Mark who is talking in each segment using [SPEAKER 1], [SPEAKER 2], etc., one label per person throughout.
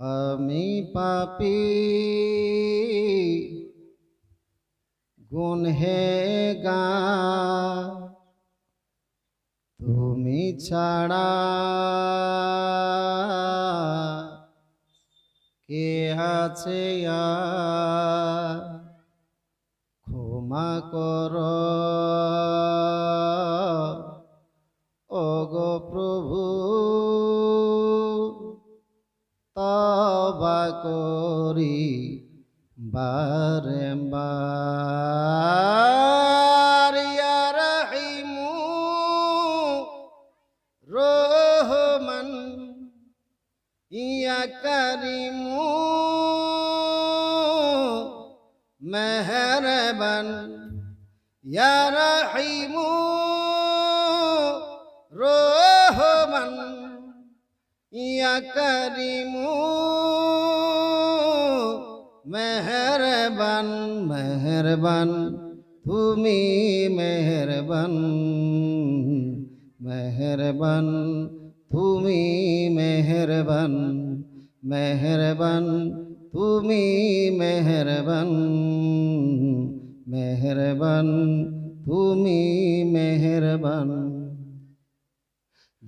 [SPEAKER 1] আমি পাপি। গুনহেগা তুমি ছাড়া কে আছে? ক্ষমা কর। ও গো প্রভু তবা করি বারম্বার ইয়া রহিমু রহমান ইয়া করিমু মেহরবান। ইয়া রহিমু রহমান ইয়া করিমু, মেহরবান মেহরবান, তুমি মেহরবান মেহরবান, তুমি মেহরবান মেহরবান, তুমি মেহরবান মেহরবান, তুমি মেহরবান।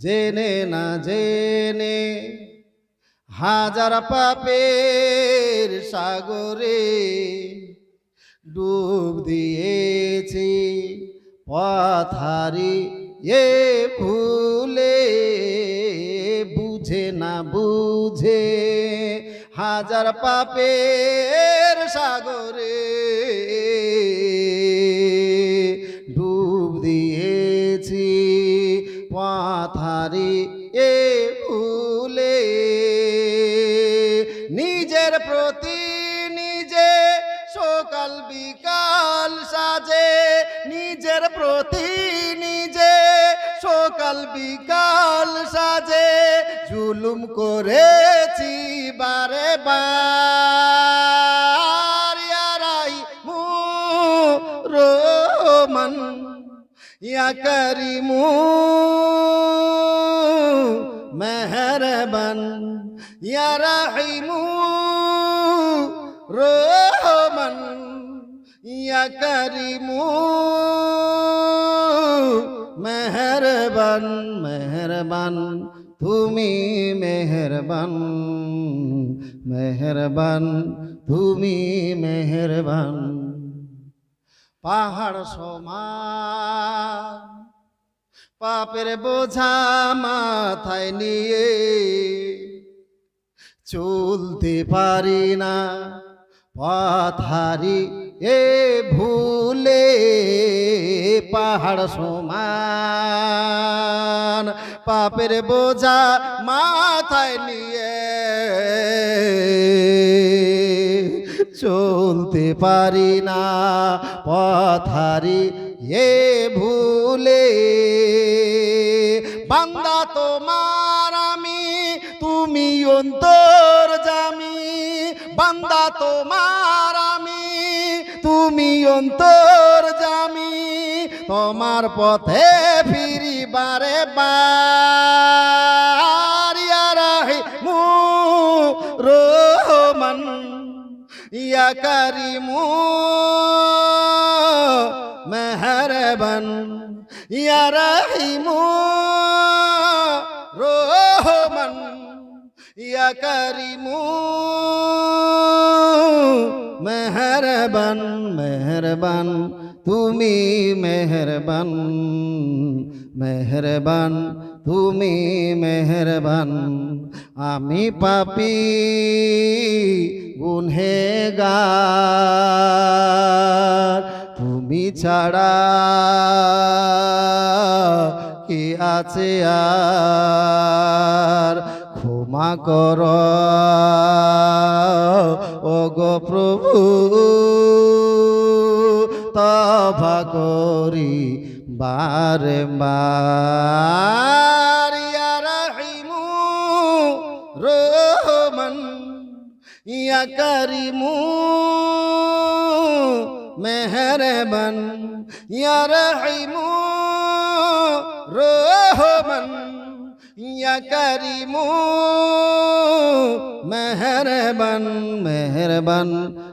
[SPEAKER 1] জেনে না জেনে হাজার পাপের সাগরে ডুব দিয়েছি, পথারি এ ভুলে বুঝে না বুঝে হাজার পাপের সাগরে পাথারি এ ভুলে নিজের প্রতি নিজে সকাল বিকাল সাজে। নিজের প্রতি নিজে সকাল বিকাল সাজে। জুলুম করেছি বারে বার। ইয়ারাই মু রোমান, ইয়া করিমু। মেহরবান, ইয়া রহিমু রহমান, ইয়া করিমু মেহরবান মেহরবান, তুমি মেহরবান মেহরবান, তুমি মেহরবান। পাহাড় সমান পাপের বোঝা মাথায় নিয়ে চলতে পারি না পথারি এ ভুলে পাহাড় সমান, পাপের বোঝা মাথায় নিয়ে চলতে পারি না পথারি এ ভুলে। বান্দা তোমার আমি, তুমি অন্তর জামি। বান্দা তোমার আমি, তুমি অন্তর জামি। তোমার পথে ফিরি বারে ইয়া করিমু মেহরবান ইয়া রহিমু রহমান ইয়া করিমু মেহরবান। তুমি মেহরবান মেহরবান, তুমি মেহরবান। আমি পাপি, গুনহেগার। তুমি ছাড়া কি আছে আর? ক্ষমা কর। ও গো প্রভু তভা করি, বারে বার। রহিমু রহমান, ইয়া করিমু মেহরবান। ইয়া রহিমু রহমান, ইয়া করিমু মেহরবান মেহরবান।